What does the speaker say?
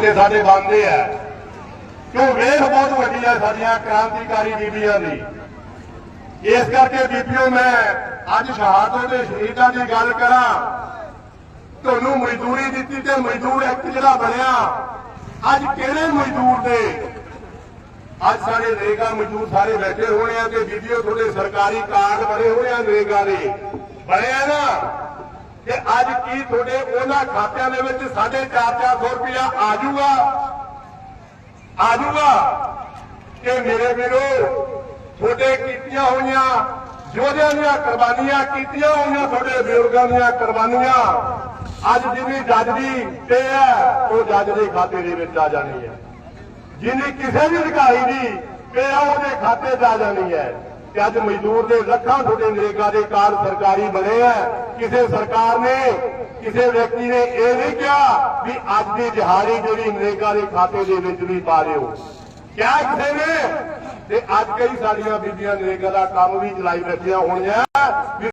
ਤੇ ਸਾਡੇ ਬੰਦੇ ਆ। ਕਿਉਂ ਵੇਖ ਬਹੁਤ ਵੱਡੀ ਆ ਸਾਡੀਆਂ ਕ੍ਰਾਂਤੀਕਾਰੀ ਬੀਬੀਆਂ ਦੀ। ਇਸ ਕਰਕੇ ਬੀਬੀਓ, ਮੈਂ ਅੱਜ ਸ਼ਹਾਦਤ ਦੇ ਸ਼ਹੀਦਾਂ ਦੀ ਗੱਲ ਕਰਾਂ। ਤੁਹਾਨੂੰ ਮਜ਼ਦੂਰੀ ਦਿੱਤੀ ਤੇ ਮਜ਼ਦੂਰ ਐਕਟ ਜਿਹੜਾ ਬਣਿਆ, ਅੱਜ ਕਿਹੜੇ ਮਜ਼ਦੂਰ ਦੇ? ਅੱਜ ਸਾਡੇ ਰੇਗਾ ਮਜ਼ਦੂਰ ਸਾਰੇ ਬੈਠੇ ਹੋਣੇ ਆ ਤੇ ਵੀਡੀਓ ਤੁਹਾਡੇ ਸਰਕਾਰੀ ਕਾਰਡ ਬਣੇ ਹੋਣੇ ਆ ਰੇਗਾ ਦੇ। ਬਣਿਆ ਨਾ? ਤੇ ਅੱਜ ਕੀ ਤੁਹਾਡੇ ਉਹਨਾਂ ਖਾਤਿਆਂ ਦੇ ਵਿੱਚ 4.5 ਰੁਪਇਆ ਆ ਜਾਊਗਾ? ਆ ਜਾਊਗਾ? ਕਿ ਮੇਰੇ ਵੀਰੋ, ਤੁਹਾਡੇ ਕੀਤੀਆਂ ਹੋਈਆਂ ਯੋਧਿਆਂ ਦੀਆਂ ਕੁਰਬਾਨੀਆਂ, ਕੀਤੀਆਂ ਹੋਈਆਂ ਤੁਹਾਡੇ ਬਜ਼ੁਰਗਾਂ ਦੀਆਂ ਕੁਰਬਾਨੀਆਂ, ਅੱਜ ਜਿੰਨੀ ਜੱਜ ਦੀ ਤੇ ਹੈ, ਉਹ ਜੱਜ ਦੇ ਖਾਤੇ ਦੇ ਵਿੱਚ ਆ ਜਾਣੀ ਹੈ। ਜਿੰਨੀ ਕਿਸੇ ਵੀ ਅਧਿਕਾਰੀ ਦੀ ਤੇ ਆ ਉਹਦੇ ਖਾਤੇ 'ਚ ਆ ਜਾਣੀ ਹੈ। ਤੇ ਅੱਜ ਮਜ਼ਦੂਰ ਦੇ ਲੱਖਾਂ ਤੁਹਾਡੇ ਨਰੇਗਾ ਦੇ ਕਾਰਡ ਸਰਕਾਰੀ ਬਣੇ ਆ। ਕਿਸੇ ਸਰਕਾਰ ਨੇ, ਕਿਸੇ ਵਿਅਕਤੀ ਨੇ ਇਹ ਨਹੀਂ ਕਿਹਾ ਵੀ ਅੱਜ ਦੀ ਦਿਹਾੜੀ ਜਿਹੜੀ ਨਰੇਗਾ ਦੇ ਖਾਤੇ ਦੇ ਵਿੱਚ ਵੀ ਪਾ ਦਿਓ ਕਿਆ ਕਿਸੇ ਨੇ? ਤੇ ਅੱਜ ਕਈ ਸਾਡੀਆਂ ਬੀਬੀਆਂ ਨਰੇਗਾ ਦਾ ਕੰਮ ਵੀ ਚਲਾਈ ਬੈਠੀਆਂ ਹੋਣੀਆਂ।